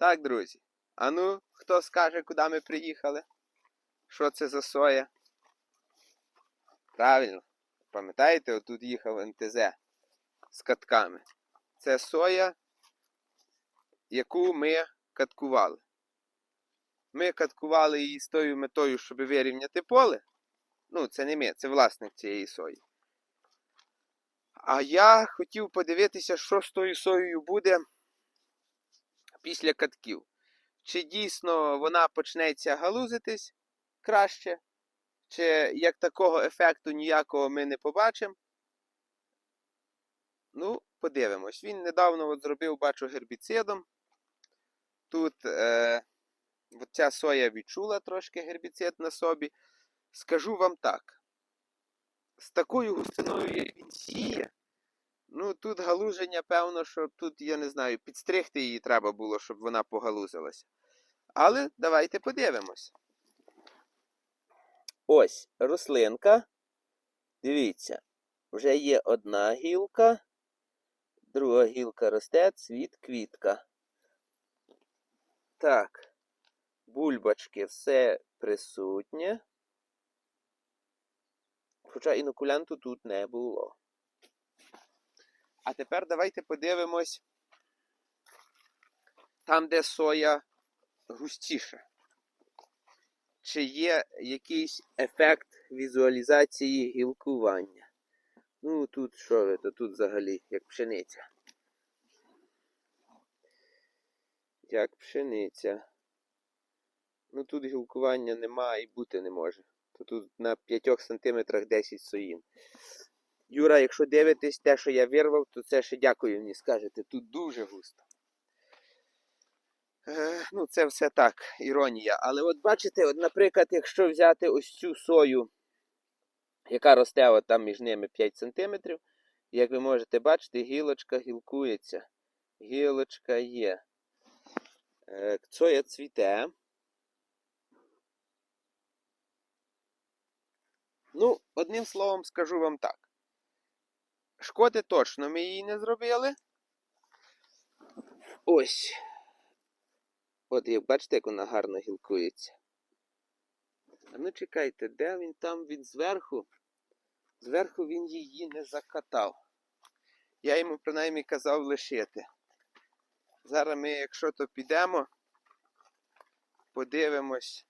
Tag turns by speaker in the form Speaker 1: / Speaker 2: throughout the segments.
Speaker 1: Так, друзі. А ну, хто скаже, куди ми приїхали? Що це за соя? Правильно. Пам'ятаєте, отут їхав НТЗ з катками. Це соя, яку ми каткували. Ми каткували її з тою метою, щоб вирівняти поле. Ну, це не ми, це власник цієї сої. А я хотів подивитися, що з тою соєю буде після катків. Чи дійсно вона почнеться галузитись краще, чи як такого ефекту ніякого ми не побачимо. Ну, подивимось. Він недавно от зробив, бачу, гербіцидом. Тут е, ця соя відчула трошки гербіцид на собі. Скажу вам так. З такою густиною, як він сіє, ну тут галуження, певно, що тут, я не знаю, підстригти її треба було, щоб вона погалузилася. Але давайте подивимось. Ось рослинка. Дивіться, вже є одна гілка, друга гілка росте, цвіт, квітка. Так, бульбачки все присутнє. Хоча інокулянту тут не було. А тепер давайте подивимось там, де соя густіша. Чи є якийсь ефект візуалізації гілкування? Ну, тут що ви, то тут взагалі як пшениця. Як пшениця. Ну тут гілкування нема і бути не може. То тут на 5 сантиметрах 10 соїн. Юра, якщо дивитесь те, що я вирвав, то це ще дякую мені скажете. Тут дуже густо. Е, ну, це все так, іронія. Але от бачите, от, наприклад, якщо взяти ось цю сою, яка росте от там між ними 5 см, як ви можете бачити, гілочка гілкується. Гілочка є. Е, соя цвіте. Ну, одним словом скажу вам так. Шкоди точно ми її не зробили. Ось. От як бачите, як вона гарно гілкується. А ну чекайте, де він там він зверху? Зверху він її не закатав. Я йому принаймні казав лишити. Зараз ми, якщо то підемо, подивимось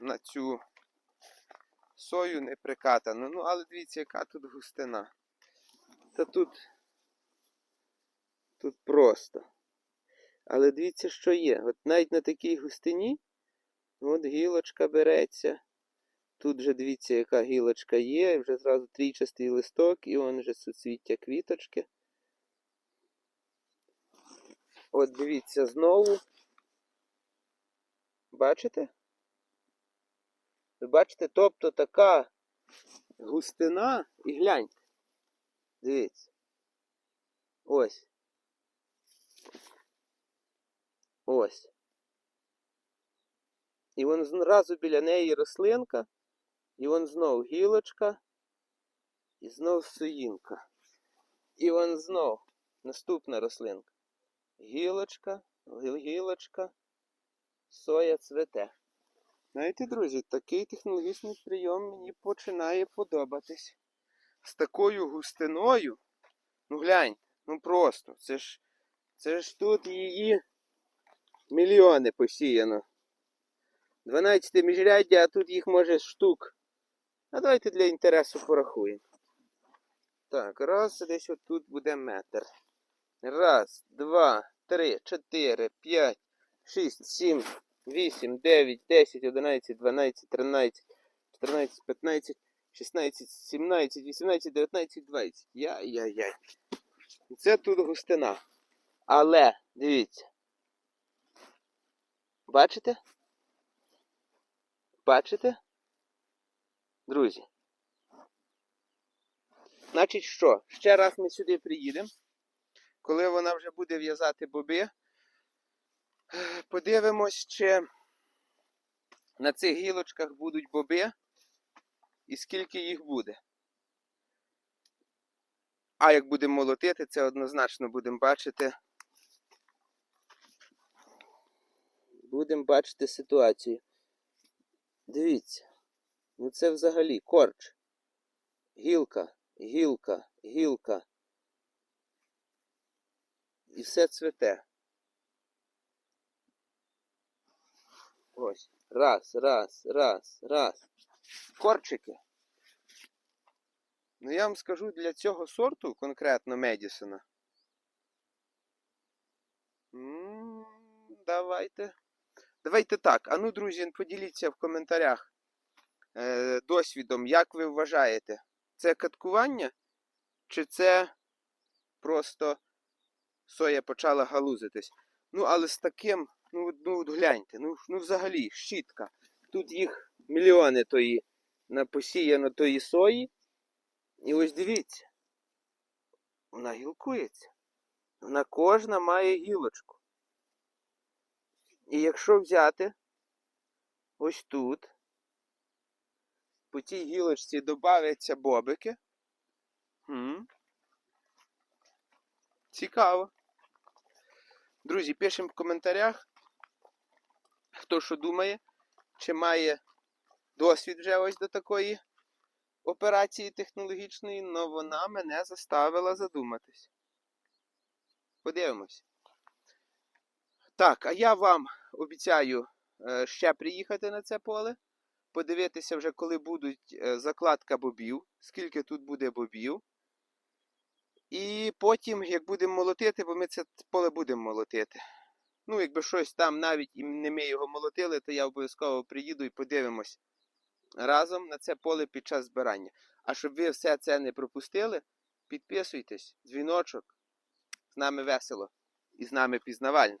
Speaker 1: на цю сою не прикатану. Ну, але дивіться, яка тут густина. Та тут, тут просто. Але дивіться, що є. От навіть на такій густині, от гілочка береться. Тут вже дивіться, яка гілочка є, вже зразу трійчастий листок, і вон вже суцвіття квіточки. От дивіться знову. Бачите? Ви бачите, тобто така густина і гляньте. Дивіться. Ось. Ось. І вон зразу біля неї рослинка, і вон знов гілочка, і знов соїнка. І вон знов наступна рослинка. Гілочка, гілочка, соя цвете. Знаєте, друзі, такий технологічний прийом мені починає подобатись. З такою густиною. Ну глянь, ну просто, це ж, це ж тут її мільйони посіяно. 12 міжряддя, а тут їх може штук. А давайте для інтересу порахуємо. Так, раз, десь отут буде метр. Раз, два, три, чотири, п'ять, шість, сім, вісім, дев'ять, десять, одинадцять, дванадцять, тринадцять, чотирнадцять, п'ятнадцять, шістнадцять, сімнадцять, вісімнадцять, дев'ятнадцять, двадцять. Яй-яй-яй. Це тут густина. Але, дивіться. Бачите? Бачите? Друзі. Значить що? Ще раз ми сюди приїдемо. Коли вона вже буде в'язати боби, подивимось, чи на цих гілочках будуть боби і скільки їх буде. А як будемо молотити, це однозначно будемо бачити, Будемо бачити ситуацію. Дивіться. Ну це взагалі корч. Гілка, гілка, гілка. І все цвете. Ось. Раз, раз, раз, раз. Корчики. Ну я вам скажу для цього сорту, конкретно Медісона. Давайте. Давайте так. А ну, друзі, поділіться в коментарях е, досвідом, як ви вважаєте, це каткування? Чи це просто соя почала галузитись? Ну, але з таким, ну, от- ну от гляньте, ну, ну взагалі, щітка. Тут їх мільйони тої напосіяно тої сої. І ось дивіться. Вона гілкується. Вона кожна має гілочку. І якщо взяти ось тут, по тій гілочці додаються бобики. М. Цікаво. Друзі, пишемо в коментарях, хто що думає, чи має досвід вже ось до такої операції технологічної, але вона мене заставила задуматись. Подивимось. Так, а я вам обіцяю е, ще приїхати на це поле, подивитися вже, коли будуть е, закладка бобів, скільки тут буде бобів. І потім, як будемо молотити, бо ми це поле будемо молотити. Ну, якби щось там навіть і не ми його молотили, то я обов'язково приїду і подивимось разом на це поле під час збирання. А щоб ви все це не пропустили, підписуйтесь, дзвіночок. З нами весело і з нами пізнавально.